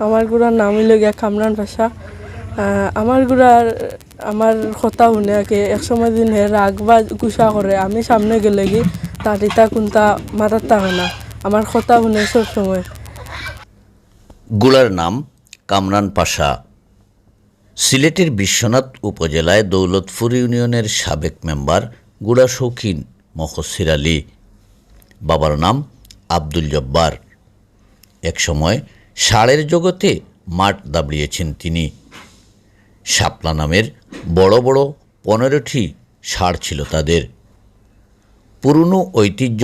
আমার গুড়ার নাম হইল গিয়া কামরান আহ, আমার গুড়ার আমার কথা শুনে আগে একসময় দিন হে রাগ বা গুসা করে আমি সামনে গেলে কি তার ইতা কোনটা মাথার থাকে না। আমার কথা শুনে সব সময়। গুলার নাম কামরান পাশা। সিলেটের বিশ্বনাথ উপজেলায় দৌলতপুর ইউনিয়নের সাবেক মেম্বার গুড়া শৌখিন মখসির আলী। বাবার নাম আব্দুল জব্বার। একসময় ষাঁড়ের জগতে মাঠ দাবড়িয়েছেন তিনি। শাপলা নামের বড় বড় পনেরোটি ষাঁড় ছিল তাদের। পুরনো ঐতিহ্য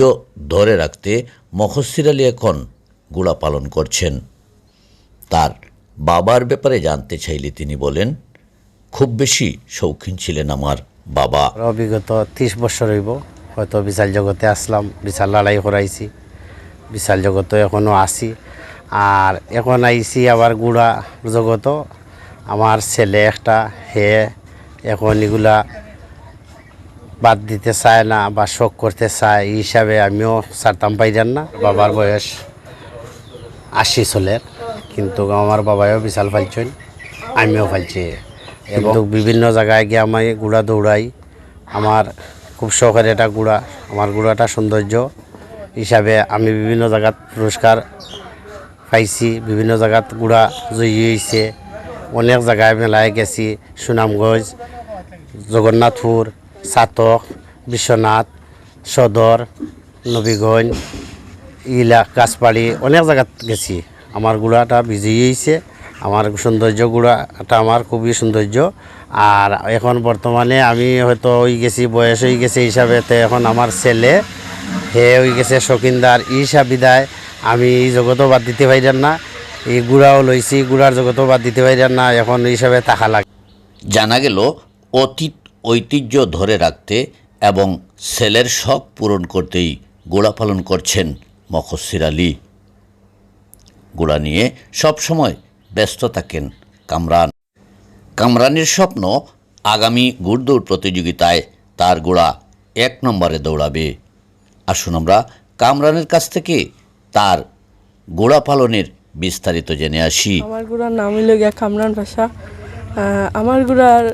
ধরে রাখতে মখসির আলী এখন গুড়া পালন করছেন। তার বাবার ব্যাপারে জানতে চাইলে তিনি বলেন, খুব বেশি শৌখিন ছিলেন আমার বাবা। বিগত ত্রিশ বছর হইব, হয়তো বিশাল জগতে আসলাম বিশাল লড়াই করাইছি বিশাল জগতে এখনও আছি। আর এখন আইছি আবার গুড়া জগত। আমার ছেলে একটা হে এখন এগুলা বাদ দিতে চায় না বা শোক করতে চায় এই হিসাবে আমিও ছাড়তাম পাইজান না। বাবার বয়স আশি চলের কিন্তু আমার বাবাও বিশাল ফালছেন আমিও ফালছি কিন্তু বিভিন্ন জায়গায় গিয়ে আমি গুড়া দৌড়াই। আমার খুব শখের এটা গুড়া আমার গুড়াটা সৌন্দর্য হিসাবে আমি বিভিন্ন জায়গাত পুরস্কার পাইছি, বিভিন্ন জায়গাত গুড়া জয়ী হয়েছে অনেক জায়গায় মেলায় গেছি, সুনামগঞ্জ জগন্নাথপুর চাতক, বিশ্বনাথ সদর নবীগঞ্জ, ইলা গাছপাড়ি অনেক জায়গাত গেছি। আমার গুড়াটা বিজয়ী হয়েছে আমার সৌন্দর্য গুড়াটা আমার খুবই সৌন্দর্য আর এখন বর্তমানে আমি হয়তো ওই গেছি, বয়স হয়ে গেছে হিসাবে তো এখন আমার ছেলে হে হয়ে গেছে ই হিসাব বিদায়। আমি এই জগতও বাদ দিতে পারিলাম না, এই গুড়াও লইছি, গুড়ার জগতও বাদ দিতে পারিলাম না, এখন হিসাবে টাকা লাগে। জানা গেল, অতীত ঐতিহ্য ধরে রাখতে এবং ছেলের শখ পূরণ করতেই গোড়া পালন করছেন মখসির আলী। গোড়া নিয়ে সবসময় ব্যস্ত থাকেন কামরান। কামরানের স্বপ্ন আগামী গুড়দৌড় প্রতিযোগিতায় তার গোড়া এক নম্বরে দৌড়াবে। আসুন আমরা কামরানের কাছ থেকে তার গোড়া পালনের বিস্তারিত জেনে আসি। আমার গুড়ার নাম হইল গিয়া কামরান ভাষা আমার গুড়ার,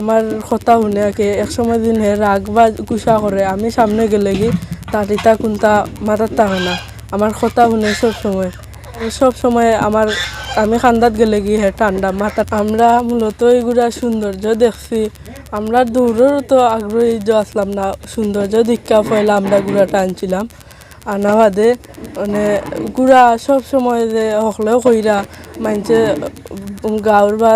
আমার কথা শুনে আগে একসময় দিন হে রাগ বা গুসা করে, আমি সামনে গেলে কি তার ইতা কোনটা মাথার থাকে না। আমার কথা শুনে সব সময়। সব সময় আমার আমি খান্দাত গেলে কি হে ঠান্ডা মাথা আমরা মূলত এইগুলা সৌন্দর্য দেখছি। আমরা দৌড়েরও তো আগ্রহী আসলাম না সৌন্দর্য দীক্ষা পয়লা আমরা গুড়াটা আনছিলাম। আনা বাদে মানে গুড়া সব সময় যে হকলেও কইরা মানছে গাঁৱৰ বা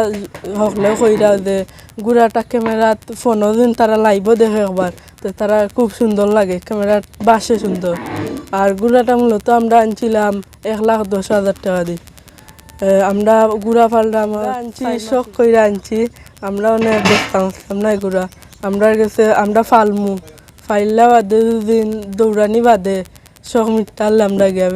হকলেও কইরা যে গুড়াটা ক্যামেরাত ফোনও দিন তারা লাইভও দেখে একবার তো তারা খুব সুন্দর লাগে ক্যামেরাত বাসে সুন্দর আর গুড়াটা মূলত আমরা আনছিলাম এক লাখ দশ হাজার টাকা দিয়ে আমরা গুড়া ফাললাম আনছি শখ কইরা আনছি আমরা অনেক দেখতাম না গুড়া। আমরা গেছে আমরা ফালমু। ফাইল্লা বাদে দুদিন দৌড়ানি বাদে শখ মিটাল আমরা গিয়া